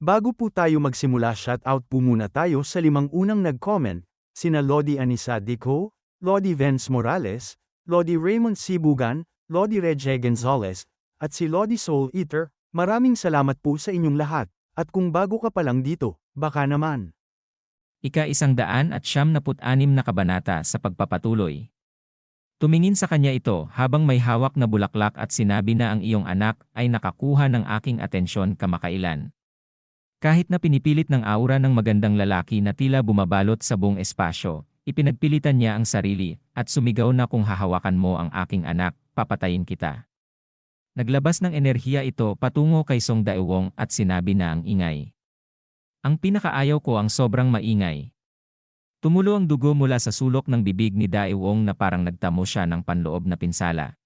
Bago po tayo magsimula shoutout po muna tayo sa limang unang nag-comment, sina Lodi Anisa Dico, Lodi Vance Morales, Lodi Raymond Sibugan, Lodi Reggie Gonzalez, at si Lodi Soul Eater, maraming salamat po sa inyong lahat, at kung bago ka pa lang dito, baka naman. Ika isang daan at siyam naput anim na kabanata sa pagpapatuloy. Tumingin sa kanya ito habang may hawak na bulaklak at sinabi na ang iyong anak ay nakakuha ng aking atensyon kamakailan. Kahit na pinipilit ng aura ng magandang lalaki na tila bumabalot sa buong espasyo, ipinagpilitan niya ang sarili, at sumigaw na kung hahawakan mo ang aking anak, papatayin kita. Naglabas ng enerhiya ito patungo kay Song Daewong at sinabi na ang ingay. Ang pinakaayaw ko ang sobrang maingay. Tumulo ang dugo mula sa sulok ng bibig ni Daewong na parang nagtamo siya ng panloob na pinsala.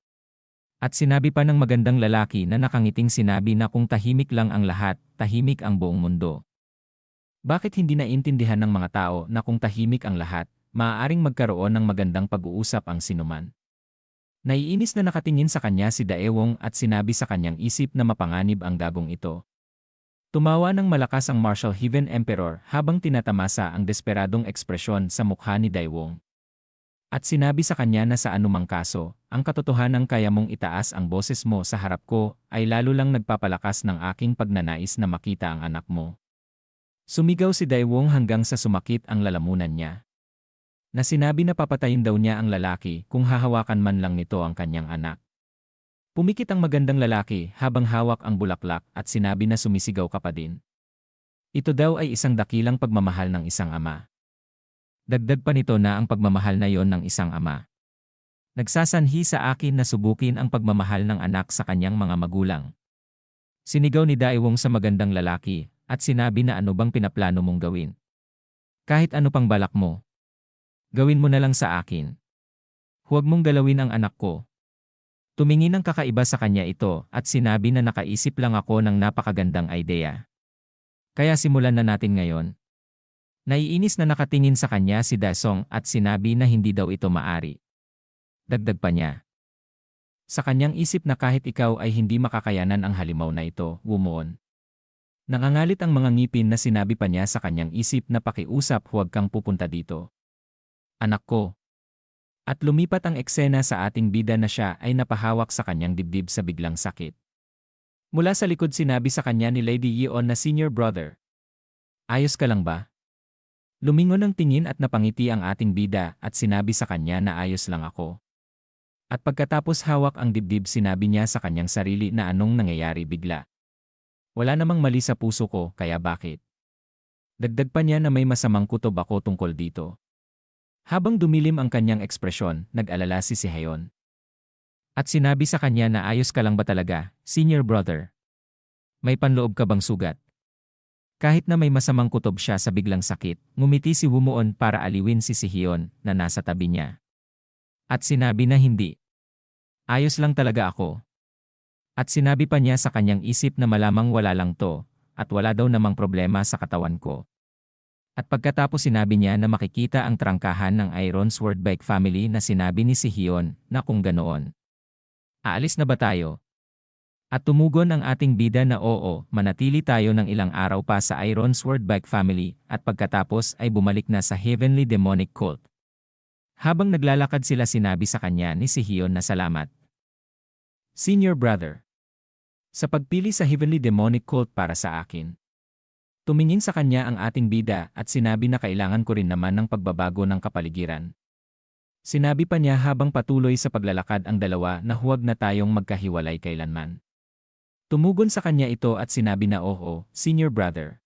At sinabi pa ng magandang lalaki na nakangiting sinabi na kung tahimik lang ang lahat, tahimik ang buong mundo. Bakit hindi naintindihan ng mga tao na kung tahimik ang lahat, maaaring magkaroon ng magandang pag-uusap ang sinuman? Naiinis na nakatingin sa kanya si Daewong at sinabi sa kanyang isip na mapanganib ang gagong ito. Tumawa ng malakas ang Marshal Heaven Emperor habang tinatamasa ang desperadong ekspresyon sa mukha ni Daewong. At sinabi sa kanya na sa anumang kaso, ang katotohanan kaya mong itaas ang boses mo sa harap ko ay lalo lang nagpapalakas ng aking pagnanais na makita ang anak mo. Sumigaw si Daewong hanggang sa sumakit ang lalamunan niya. Na sinabi na papatayin daw niya ang lalaki kung hahawakan man lang nito ang kanyang anak. Pumikit ang magandang lalaki habang hawak ang bulaklak at sinabi na sumisigaw ka pa din. Ito daw ay isang dakilang pagmamahal ng isang ama. Dagdag pa nito na ang pagmamahal na yon ng isang ama. Nagsasanhi sa akin na subukin ang pagmamahal ng anak sa kanyang mga magulang. Sinigaw ni Daewong sa magandang lalaki at sinabi na ano bang pinaplano mong gawin. Kahit ano pang balak mo. Gawin mo na lang sa akin. Huwag mong galawin ang anak ko. Tumingin ng kakaiba sa kanya ito at sinabi na nakaisip lang ako ng napakagandang idea. Kaya simulan na natin ngayon. Naiinis na nakatingin sa kanya si Dasong at sinabi na hindi daw ito maari. Dagdag pa niya. Sa kanyang isip na kahit ikaw ay hindi makakayanan ang halimaw na ito, wumuon. Nangangalit ang mga ngipin na sinabi pa niya sa kanyang isip na pakiusap huwag kang pupunta dito. Anak ko. At lumipat ang eksena sa ating bida na siya ay napahawak sa kanyang dibdib sa biglang sakit. Mula sa likod sinabi sa kanya ni Lady Yeon na senior brother. Ayos ka lang ba? Lumingon ng tingin at napangiti ang ating bida at sinabi sa kanya na ayos lang ako. At pagkatapos hawak ang dibdib sinabi niya sa kanyang sarili na anong nangyayari bigla. Wala namang mali sa puso ko kaya bakit? Dagdag pa niya na may masamang kutob ako tungkol dito. Habang dumilim ang kanyang ekspresyon, nag-alala si Sihayon. At sinabi sa kanya na ayos ka lang ba talaga, senior brother? May panloob ka bang sugat? Kahit na may masamang kutob siya sa biglang sakit, ngumiti si Wumuon para aliwin si Sihion na nasa tabi niya. At sinabi na hindi. Ayos lang talaga ako. At sinabi pa niya sa kanyang isip na malamang wala lang to, at wala daw namang problema sa katawan ko. At pagkatapos sinabi niya na makikita ang trangkahan ng Iron Sword Bike family na sinabi ni Sihion na kung ganoon. Aalis na ba tayo? At tumugon ang ating bida na oo, manatili tayo ng ilang araw pa sa Iron Swordback family at pagkatapos ay bumalik na sa Heavenly Demonic Cult. Habang naglalakad sila sinabi sa kanya ni Sihion na salamat. Senior Brother Sa pagpili sa Heavenly Demonic Cult para sa akin. Tumingin sa kanya ang ating bida at sinabi na kailangan ko rin naman ng pagbabago ng kapaligiran. Sinabi pa niya habang patuloy sa paglalakad ang dalawa na huwag na tayong magkahiwalay kailanman. Tumugon sa kanya ito at sinabi na oo, senior brother.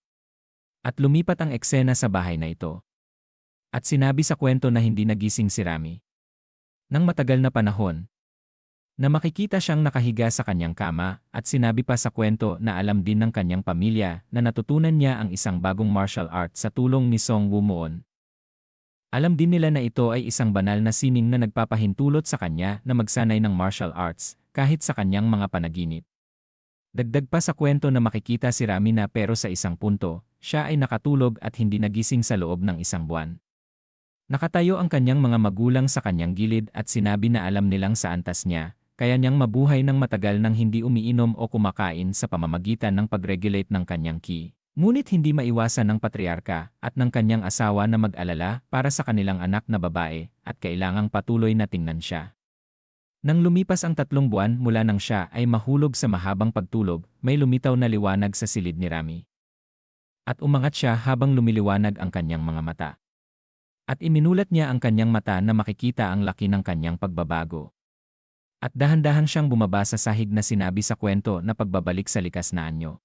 At lumipat ang eksena sa bahay na ito. At sinabi sa kwento na hindi nagising si Rami. Nang matagal na panahon, na makikita siyang nakahiga sa kanyang kama at sinabi pa sa kwento na alam din ng kanyang pamilya na natutunan niya ang isang bagong martial art sa tulong ni Song Wumuon. Alam din nila na ito ay isang banal na sining na nagpapahintulot sa kanya na magsanay ng martial arts kahit sa kanyang mga panaginip. Dagdag pa sa kwento na makikita si Rami na pero sa isang punto, siya ay nakatulog at hindi nagising sa loob ng isang buwan. Nakatayo ang kanyang mga magulang sa kanyang gilid at sinabi na alam nilang sa antas niya, kaya niyang mabuhay ng matagal nang hindi umiinom o kumakain sa pamamagitan ng pag-regulate ng kanyang ki. Ngunit hindi maiwasan ng patriarka at ng kanyang asawa na mag-alala para sa kanilang anak na babae at kailangang patuloy na tingnan siya. Nang lumipas ang tatlong buwan mula nang siya ay mahulog sa mahabang pagtulog, may lumitaw na liwanag sa silid ni Rami. At umangat siya habang lumiliwanag ang kanyang mga mata. At iminulat niya ang kanyang mata na makikita ang laki ng kanyang pagbabago. At dahan-dahan siyang bumaba sa sahig na sinabi sa kwento na pagbabalik sa likas na anyo.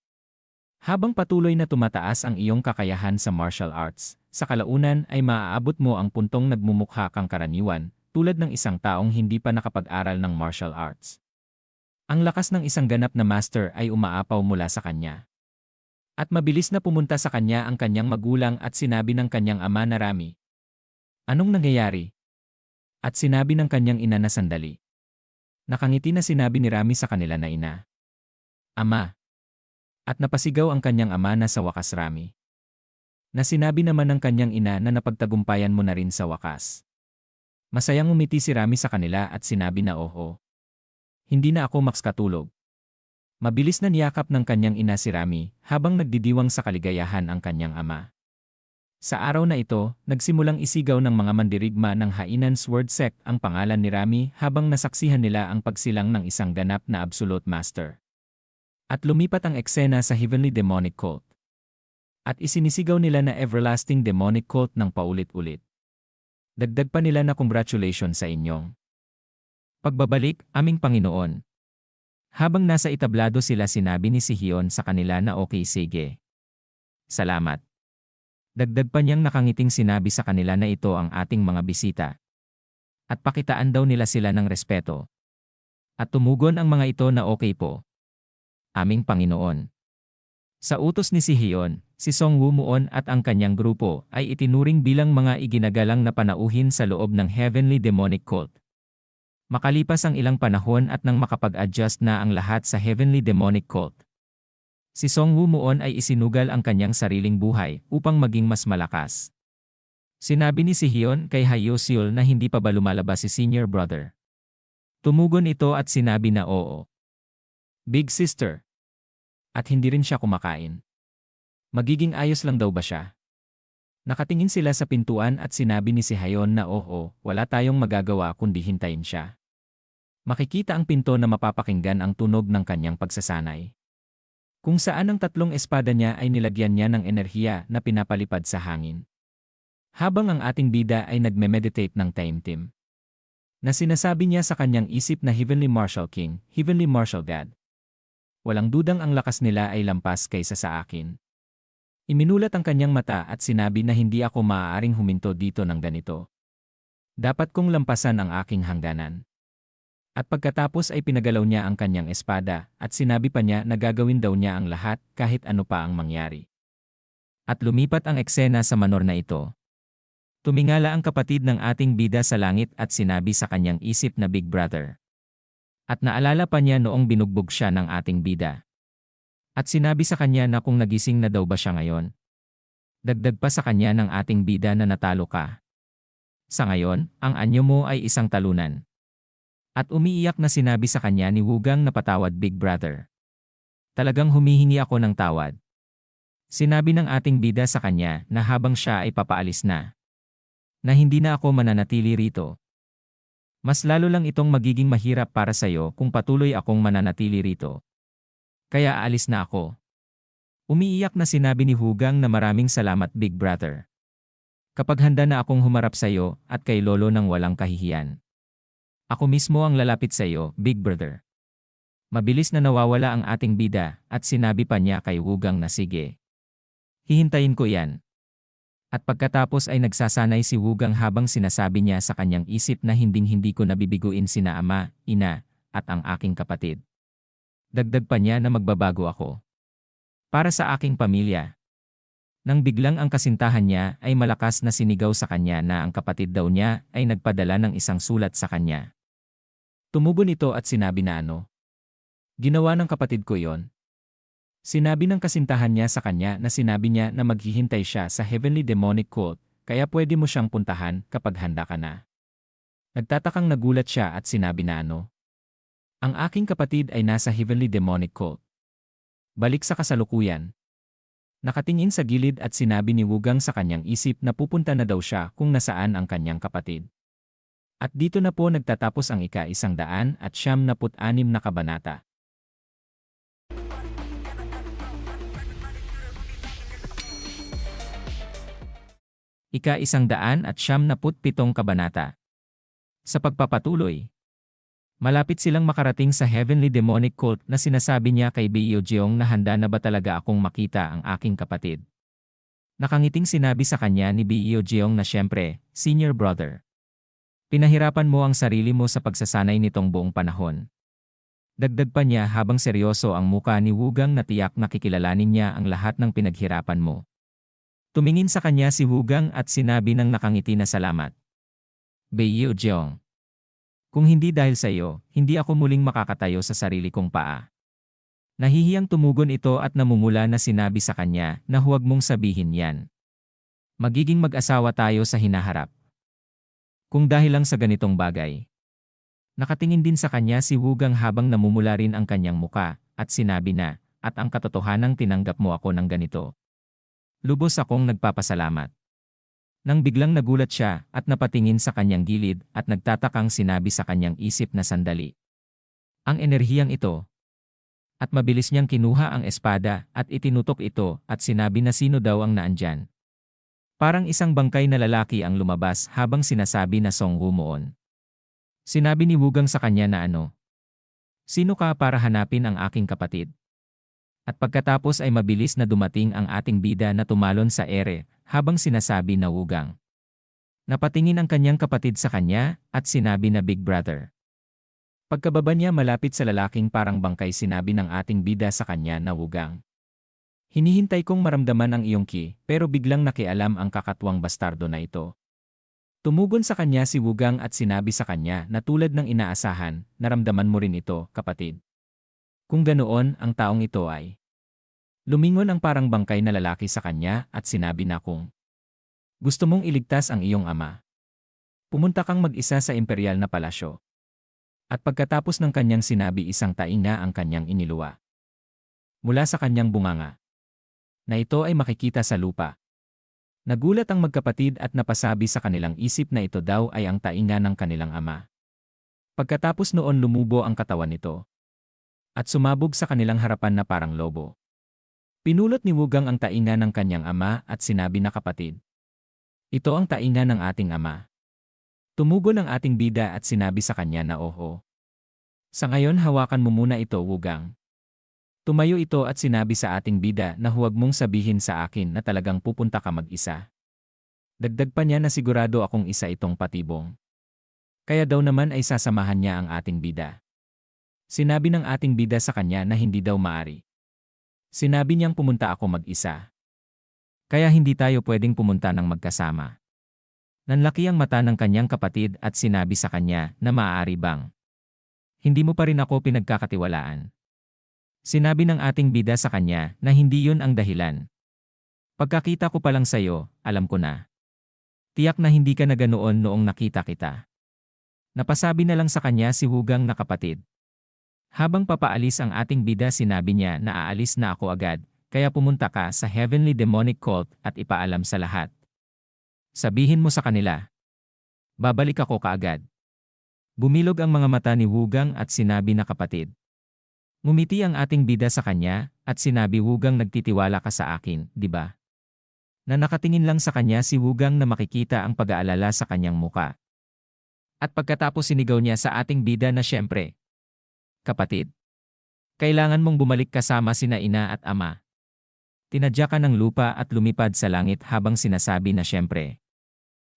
Habang patuloy na tumataas ang iyong kakayahan sa martial arts, sa kalaunan ay maaabot mo ang puntong nagmumukha kang karaniwan, tulad ng isang taong hindi pa nakapag-aral ng martial arts. Ang lakas ng isang ganap na master ay umaapaw mula sa kanya. At mabilis na pumunta sa kanya ang kanyang magulang at sinabi ng kanyang ama na Rami. Anong nangyayari? At sinabi ng kanyang ina na sandali. Nakangiti na sinabi ni Rami sa kanila na ina. Ama, at napasigaw ang kanyang ama na sa wakas rami. Na sinabi naman ng kanyang ina na napagtagumpayan mo na rin sa wakas. Masayang umiti si Rami sa kanila at sinabi na oho. Hindi na ako maks katulog. Mabilis na niyakap ng kanyang ina si Rami habang nagdidiwang sa kaligayahan ang kanyang ama. Sa araw na ito, nagsimulang isigaw ng mga mandirigma ng Hainan Sword Sect ang pangalan ni Rami habang nasaksihan nila ang pagsilang ng isang ganap na Absolute Master. At lumipat ang eksena sa Heavenly Demonic Cult. At isinisigaw nila na Everlasting Demonic Cult ng paulit-ulit. Dagdag pa nila na congratulations sa inyong pagbabalik, aming Panginoon. Habang nasa itablado sila sinabi ni Sihion sa kanila na okay sige. Salamat. Dagdag pa niyang nakangiting sinabi sa kanila na ito ang ating mga bisita. At pakitaan daw nila sila ng respeto. At tumugon ang mga ito na okay po aming Panginoon. Sa utos ni Sihion, si Song Wumuon at ang kanyang grupo ay itinuring bilang mga iginagalang na panauhin sa loob ng Heavenly Demonic Cult. Makalipas ang ilang panahon at nang makapag-adjust na ang lahat sa Heavenly Demonic Cult. Si Song Wumuon ay isinugal ang kanyang sariling buhay upang maging mas malakas. Sinabi ni Sihion kay Hayoseol na hindi pa ba lumalabas si senior brother. Tumugon ito at sinabi na oo. Big sister. At hindi rin siya kumakain. Magiging ayos lang daw ba siya? Nakatingin sila sa pintuan at sinabi ni si Hayon na oo, wala tayong magagawa kundi hintayin siya. Makikita ang pinto na mapapakinggan ang tunog ng kanyang pagsasanay. Kung saan ang tatlong espada niya ay nilagyan niya ng enerhiya na pinapalipad sa hangin. Habang ang ating bida ay nagme-meditate ng time team. Na sinasabi niya sa kanyang isip na Heavenly Marshal King, Heavenly Marshal Dad, walang dudang ang lakas nila ay lampas kaysa sa akin. Iminulat ang kanyang mata at sinabi na hindi ako maaaring huminto dito ng ganito. Dapat kong lampasan ang aking hangganan. At pagkatapos ay pinagalaw niya ang kanyang espada at sinabi pa niya na gagawin daw niya ang lahat kahit ano pa ang mangyari. At lumipat ang eksena sa manor na ito. Tumingala ang kapatid ng ating bida sa langit at sinabi sa kanyang isip na Big Brother. At naalala pa niya noong binugbog siya ng ating bida. At sinabi sa kanya na kung nagising na daw ba siya ngayon. Dagdag pa sa kanya ng ating bida na natalo ka. Sa ngayon, ang anyo mo ay isang talunan. At umiiyak na sinabi sa kanya ni Wugang na patawad Big Brother. Talagang humihingi ako ng tawad. Sinabi ng ating bida sa kanya na habang siya ay papaalis na. Na hindi na ako mananatili rito. Mas lalo lang itong magiging mahirap para sa'yo kung patuloy akong mananatili rito. Kaya aalis na ako. Umiiyak na sinabi ni Hugang na maraming salamat Big Brother. Kapag handa na akong humarap sa iyo at kay Lolo ng walang kahihiyan. Ako mismo ang lalapit sa iyo, Big Brother. Mabilis na nawawala ang ating bida at sinabi pa niya kay Hugang na sige. Hihintayin ko yan. At pagkatapos ay nagsasanay si Wugang habang sinasabi niya sa kanyang isip na hinding-hindi ko nabibiguin sina ama, ina, at ang aking kapatid. Dagdag pa niya na magbabago ako. Para sa aking pamilya. Nang biglang ang kasintahan niya ay malakas na sinigaw sa kanya na ang kapatid daw niya ay nagpadala ng isang sulat sa kanya. Tumugon ito at sinabi na ano. Ginawa ng kapatid ko yon, Sinabi ng kasintahan niya sa kanya na sinabi niya na maghihintay siya sa Heavenly Demonic Cult, kaya pwede mo siyang puntahan kapag handa ka na. Nagtatakang nagulat siya at sinabi na ano. Ang aking kapatid ay nasa Heavenly Demonic Cult. Balik sa kasalukuyan. Nakatingin sa gilid at sinabi ni Wugang sa kanyang isip na pupunta na daw siya kung nasaan ang kanyang kapatid. At dito na po nagtatapos ang ika-isang daan at siyam na put-anim na kabanata. Ika-isang daan at siyam na put-pitong kabanata. Sa pagpapatuloy, malapit silang makarating sa heavenly demonic cult na sinasabi niya kay Bio Jeong na handa na ba talaga akong makita ang aking kapatid. Nakangiting sinabi sa kanya ni Bio Jeong na siyempre, senior brother. Pinahirapan mo ang sarili mo sa pagsasanay nitong buong panahon. Dagdag pa niya habang seryoso ang muka ni Wugang na tiyak na kikilalanin niya ang lahat ng pinaghirapan mo. Tumingin sa kanya si Wugang at sinabi ng nakangiti na salamat. Beiyo Jeong. Kung hindi dahil sa iyo, hindi ako muling makakatayo sa sarili kong paa. Nahihiyang tumugon ito at namumula na sinabi sa kanya na huwag mong sabihin yan. Magiging mag-asawa tayo sa hinaharap. Kung dahil lang sa ganitong bagay. Nakatingin din sa kanya si Wugang habang namumula rin ang kanyang muka at sinabi na, at ang katotohanang tinanggap mo ako ng ganito. Lubos akong nagpapasalamat. Nang biglang nagulat siya at napatingin sa kanyang gilid at nagtatakang sinabi sa kanyang isip na sandali. Ang enerhiyang ito. At mabilis niyang kinuha ang espada at itinutok ito at sinabi na sino daw ang naandyan. Parang isang bangkay na lalaki ang lumabas habang sinasabi na Song Wumoon. Sinabi ni Wugang sa kanya na ano. Sino ka para hanapin ang aking kapatid? At pagkatapos ay mabilis na dumating ang ating bida na tumalon sa ere habang sinasabi na Wugang. Napatingin ang kanyang kapatid sa kanya at sinabi na Big Brother. Pagkababa niya malapit sa lalaking parang bangkay sinabi ng ating bida sa kanya na Wugang. Hinihintay kong maramdaman ang iyong ki, pero biglang nakialam ang kakatwang bastardo na ito. Tumugon sa kanya si Wugang at sinabi sa kanya na tulad ng inaasahan, naramdaman mo rin ito, kapatid. Kung ganoon, ang taong ito ay. Lumingon ang parang bangkay na lalaki sa kanya at sinabi na kung gusto mong iligtas ang iyong ama. Pumunta kang mag-isa sa imperial na palasyo. At pagkatapos ng kanyang sinabi isang tainga ang kanyang iniluwa. Mula sa kanyang bunganga na ito ay makikita sa lupa. Nagulat ang magkapatid at napasabi sa kanilang isip na ito daw ay ang tainga ng kanilang ama. Pagkatapos noon lumubo ang katawan nito. At sumabog sa kanilang harapan na parang lobo. Pinulot ni Wugang ang tainga ng kanyang ama at sinabi na kapatid. Ito ang tainga ng ating ama. Tumugon ang ating bida at sinabi sa kanya na oho. Sa ngayon hawakan mo muna ito, Wugang. Tumayo ito at sinabi sa ating bida na huwag mong sabihin sa akin na talagang pupunta ka mag-isa. Dagdag pa niya na sigurado akong isa itong patibong. Kaya daw naman ay sasamahan niya ang ating bida. Sinabi ng ating bida sa kanya na hindi daw maari. Sinabi niyang pumunta ako mag-isa. Kaya hindi tayo pwedeng pumunta ng magkasama. Nanlaki ang mata ng kanyang kapatid at sinabi sa kanya na maaari bang. Hindi mo pa rin ako pinagkakatiwalaan. Sinabi ng ating bida sa kanya na hindi yun ang dahilan. Pagkakita ko pa lang sa'yo, alam ko na. Tiyak na hindi ka na ganoon noong nakita kita. Napasabi na lang sa kanya si Hugang na kapatid. Habang papaalis ang ating bida sinabi niya na aalis na ako agad, kaya pumunta ka sa Heavenly Demonic Cult at ipaalam sa lahat. Sabihin mo sa kanila. Babalik ako kaagad. Bumilog ang mga mata ni Wugang at sinabi na kapatid. Ngumiti ang ating bida sa kanya, at sinabi Wugang nagtitiwala ka sa akin, di ba? Na nakatingin lang sa kanya si Wugang na makikita ang pag-aalala sa kanyang muka. At pagkatapos sinigaw niya sa ating bida na siyempre, Kapatid, kailangan mong bumalik kasama sina ina at ama. Tinadya ka ng lupa at lumipad sa langit habang sinasabi na siyempre,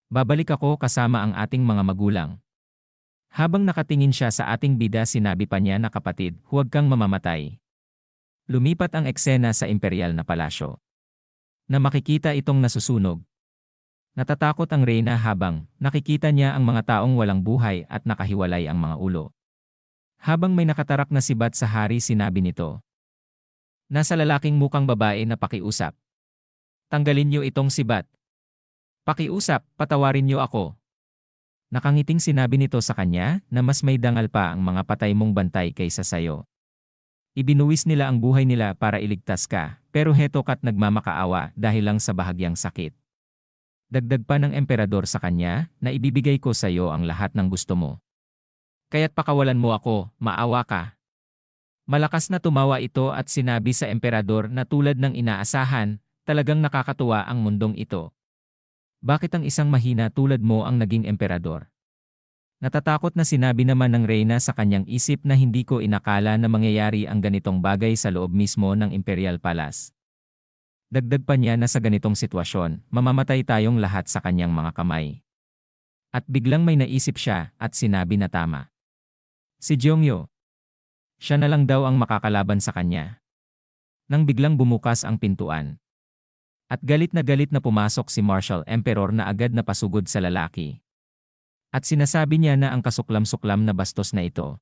Babalik ako kasama ang ating mga magulang. Habang nakatingin siya sa ating bida sinabi pa niya na kapatid, huwag kang mamamatay. Lumipat ang eksena sa imperial na palasyo. Na makikita itong nasusunog. Natatakot ang reyna habang nakikita niya ang mga taong walang buhay at nakahiwalay ang mga ulo. Habang may nakatarak na sibat sa hari sinabi nito. Nasa lalaking mukang babae na pakiusap. Tanggalin niyo itong sibat. Pakiusap, patawarin niyo ako. Nakangiting sinabi nito sa kanya na mas may dangal pa ang mga patay mong bantay kaysa sayo. Ibinuwis nila ang buhay nila para iligtas ka, Pero heto kat nagmamakaawa dahil lang sa bahagyang sakit. Dagdag pa ng emperador sa kanya na ibibigay ko sa iyo ang lahat ng gusto mo. Kaya't pakawalan mo ako, maawa ka. Malakas na tumawa ito at sinabi sa emperador na tulad ng inaasahan, talagang nakakatuwa ang mundong ito. Bakit ang isang mahina tulad mo ang naging emperador? Natatakot na sinabi naman ng reyna sa kanyang isip na hindi ko inakala na mangyayari ang ganitong bagay sa loob mismo ng Imperial Palace. Dagdag pa niya na sa ganitong sitwasyon, mamamatay tayong lahat sa kanyang mga kamay. At biglang may naisip siya at sinabi na tama. Si Jeongyo. Siya na lang daw ang makakalaban sa kanya. Nang biglang bumukas ang pintuan. At galit na galit na pumasok si Marshal Emperor na agad na pasugod sa lalaki. At sinasabi niya na ang kasuklam-suklam na bastos na ito.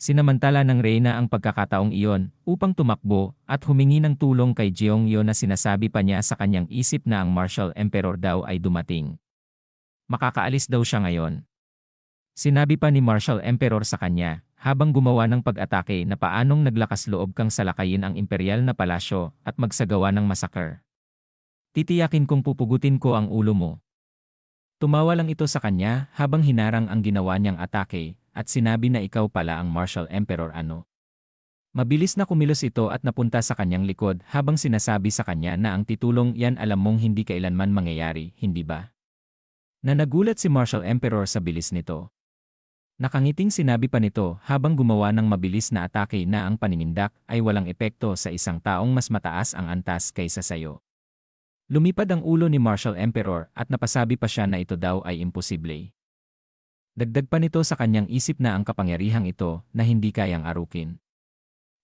Sinamantala ng Reyna ang pagkakataong iyon upang tumakbo at humingi ng tulong kay Jeongyo na sinasabi pa niya sa kanyang isip na ang Marshal Emperor daw ay dumating. Makakaalis daw siya ngayon. Sinabi pa ni Marshal Emperor sa kanya habang gumawa ng pag-atake na paanong naglakas loob kang salakayin ang imperial na palasyo at magsagawa ng massacre. Titiyakin kong pupugutin ko ang ulo mo. Tumawa lang ito sa kanya habang hinarang ang ginawa niyang atake at sinabi na ikaw pala ang Marshal Emperor ano. Mabilis na kumilos ito at napunta sa kanyang likod habang sinasabi sa kanya na ang titulong yan alam mong hindi kailanman mangyayari, hindi ba? Na nagulat si Marshal Emperor sa bilis nito. Nakangiting sinabi pa nito habang gumawa ng mabilis na atake na ang paninindak ay walang epekto sa isang taong mas mataas ang antas kaysa sayo. Lumipad ang ulo ni Marshal Emperor at napasabi pa siya na ito daw ay imposible. Dagdag pa nito sa kanyang isip na ang kapangyarihang ito na hindi kayang arukin.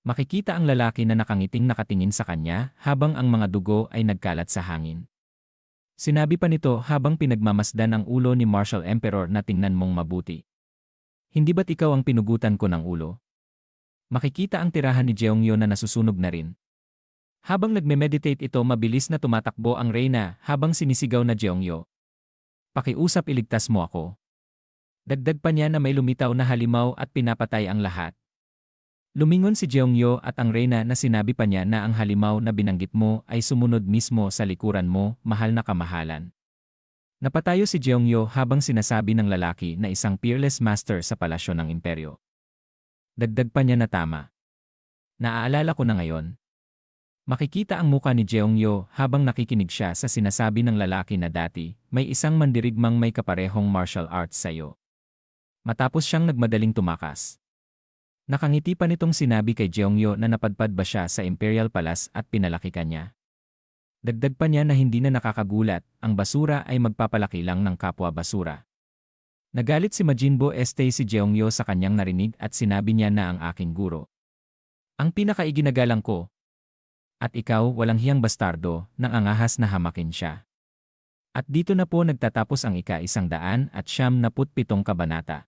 Makikita ang lalaki na nakangiting nakatingin sa kanya habang ang mga dugo ay nagkalat sa hangin. Sinabi pa nito habang pinagmamasdan ang ulo ni Marshal Emperor na tingnan mong mabuti. Hindi ba't ikaw ang pinugutan ko ng ulo? Makikita ang tirahan ni Jeongyo na nasusunog na rin. Habang nagme-meditate ito mabilis na tumatakbo ang Reyna habang sinisigaw na Jeongyo. Pakiusap iligtas mo ako. Dagdag pa niya na may lumitaw na halimaw at pinapatay ang lahat. Lumingon si Jeongyo at ang Reyna na sinabi pa niya na ang halimaw na binanggit mo ay sumunod mismo sa likuran mo, mahal na kamahalan. Napatayo si Jeongyo habang sinasabi ng lalaki na isang peerless master sa palasyo ng imperyo. Dagdag pa niya na tama. Naaalala ko na ngayon, Makikita ang muka ni Jeongyo habang nakikinig siya sa sinasabi ng lalaki na dati, may isang mandirigmang may kaparehong martial arts sa'yo. Matapos siyang nagmadaling tumakas. Nakangiti pa nitong sinabi kay Jeongyo na napadpad ba siya sa Imperial Palace at pinalaki ka niya. Dagdag pa niya na hindi na nakakagulat, ang basura ay magpapalaki lang ng kapwa basura. Nagalit si Majinbo Este si Jeongyo sa kanyang narinig at sinabi niya na ang aking guro. Ang pinakaiginagalang ko, at ikaw walang hiyang bastardo, nang angahas na hamakin siya. At dito na po nagtatapos ang ika-isang daan at siyam na putpitong kabanata.